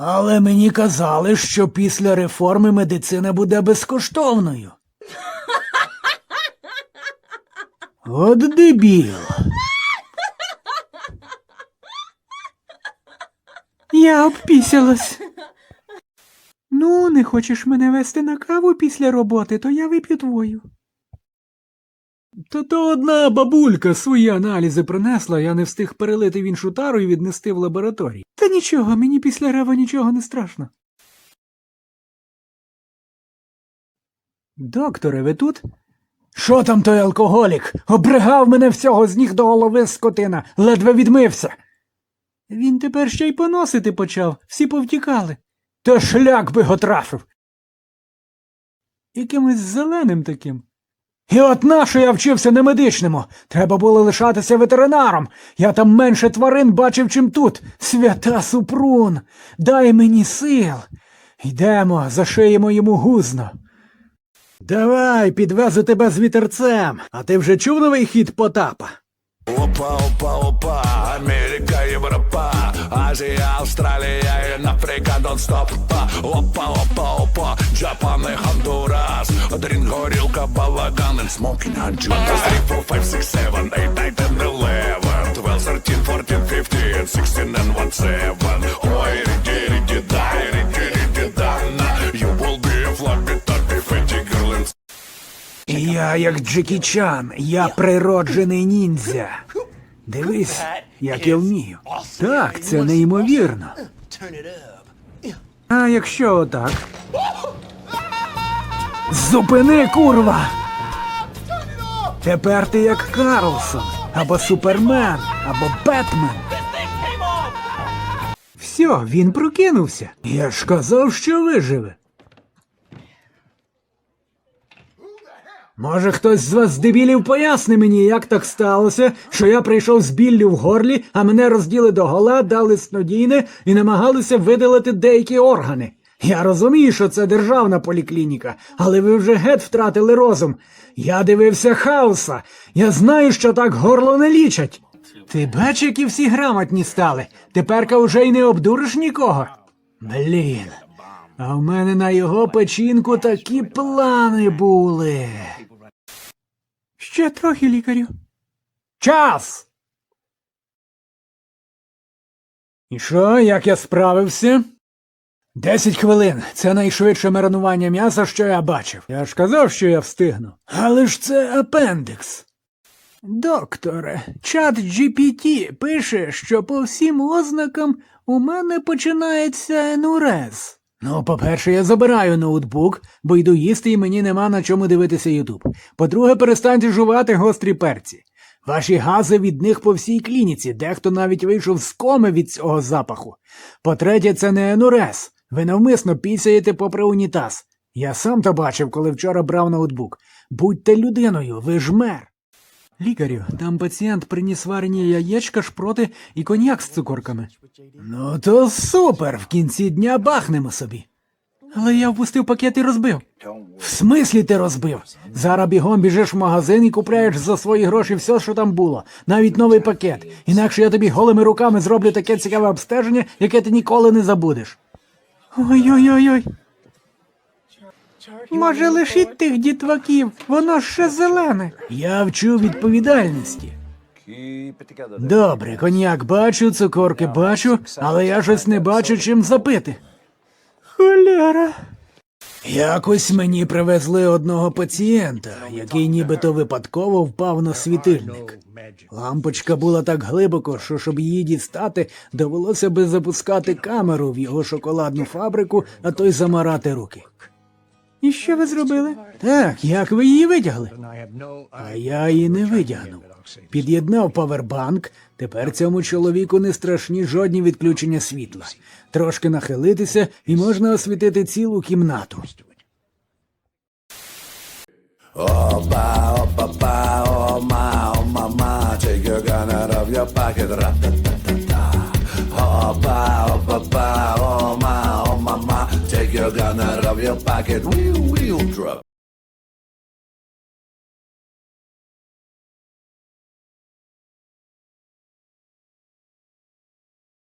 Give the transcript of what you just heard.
Але мені казали, що після реформи медицина буде безкоштовною. От дебіл. Я обпісялась. Ну, не хочеш мене вести на каву після роботи, то я вип'ю твою. Та то одна бабулька свої аналізи принесла, я не встиг перелити в іншу тару і віднести в лабораторію. Та нічого, мені після рева нічого не страшно. Докторе, ви тут? Що там той алкоголік? Обригав мене всього з ніг до голови скотина, ледве відмився. Він тепер ще й поносити почав, всі повтікали. Та шлях би го трафив. Якимось зеленим таким. І от нащо я вчився на медичному. Треба було лишатися ветеринаром. Я там менше тварин бачив, чим тут. Свята Супрун, дай мені сил. Йдемо, зашиємо йому гузно. Давай, підвезу тебе з вітерцем. А ти вже чув новий хід Потапа? Опа, опа, опа, Америка, Европа, Азия, Австралия и Африка нон-стоп. Опа, опа, опа, Japan и Honduras. Дрин, горилка, балаган and smoking on Judas. 3, 4, 5, 6, 7, 8, 9, 10, 11, 12, 13, 14, 15, 16 and 1, 7. Ой, риди, риди, дай, риди, риди, да, на. You will be a floppy, toppy, fatty girl and Я як Джекі Чан, я природжений ніндзя. Дивись, як я вмію. Так, це неймовірно. А якщо отак? Зупини, курва! Тепер ти як Карлсон, або Супермен, або Бетмен. Все, він прокинувся. Я ж казав, що виживе. Може, хтось з вас дебілів поясни мені, як так сталося, що я прийшов з біллю в горлі, а мене розділи до гола, дали снодійне і намагалися видалити деякі органи. Я розумію, що це державна поліклініка, але ви вже геть втратили розум. Я дивився хаоса. Я знаю, що так горло не лічать. Ти бач, які всі грамотні стали. Теперка вже й не обдуриш нікого. Блін. А в мене на його печінку такі плани були. Ще трохи лікарю. Час. І що, як я справився? Десять хвилин. Це найшвидше маринування м'яса, що я бачив. Я ж казав, що я встигну. Але ж це апендикс. Докторе, чат GPT пише, що по всім ознакам у мене починається енурез. Ну, по-перше, я забираю ноутбук, бо йду їсти і мені нема на чому дивитися Ютуб. По-друге, перестаньте жувати гострі перці. Ваші гази від них по всій клініці, дехто навіть вийшов з коми від цього запаху. По-третє, це не енурез. Ви навмисно пісяєте попри унітаз. Я сам то бачив, коли вчора брав ноутбук. Будьте людиною, ви ж мер. Лікарю, там пацієнт приніс варені яєчка, шпроти і коньяк з цукорками. Ну то супер, в кінці дня бахнемо собі. Але я впустив пакет і розбив. В смислі ти розбив? Зараз бігом біжиш в магазин і купляєш за свої гроші все, що там було, навіть новий пакет. Інакше я тобі голими руками зроблю таке цікаве обстеження, яке ти ніколи не забудеш. Ой-ой-ой-ой. Може, лишіть тих дітваків, воно ж ще зелене. Я вчу відповідальності. Добре, коньяк бачу, цукорки бачу, але я щось не бачу, чим запити. Холера. Якось мені привезли одного пацієнта, який нібито випадково впав на світильник. Лампочка була так глибоко, що щоб її дістати, довелося би запускати камеру в його шоколадну фабрику, а то й замарати руки. І що ви зробили? Так, як ви її витягли? А я її не витягнув. Під'єднав павербанк. Тепер цьому чоловіку не страшні жодні відключення світла. Трошки нахилитися і можна освітити цілу кімнату. Opa, opa, pa, oh ma, oh mama, take your gun out of your pocket, ra-ta-ta-ta-ta. Of your pocket, wheel, wheel, drop.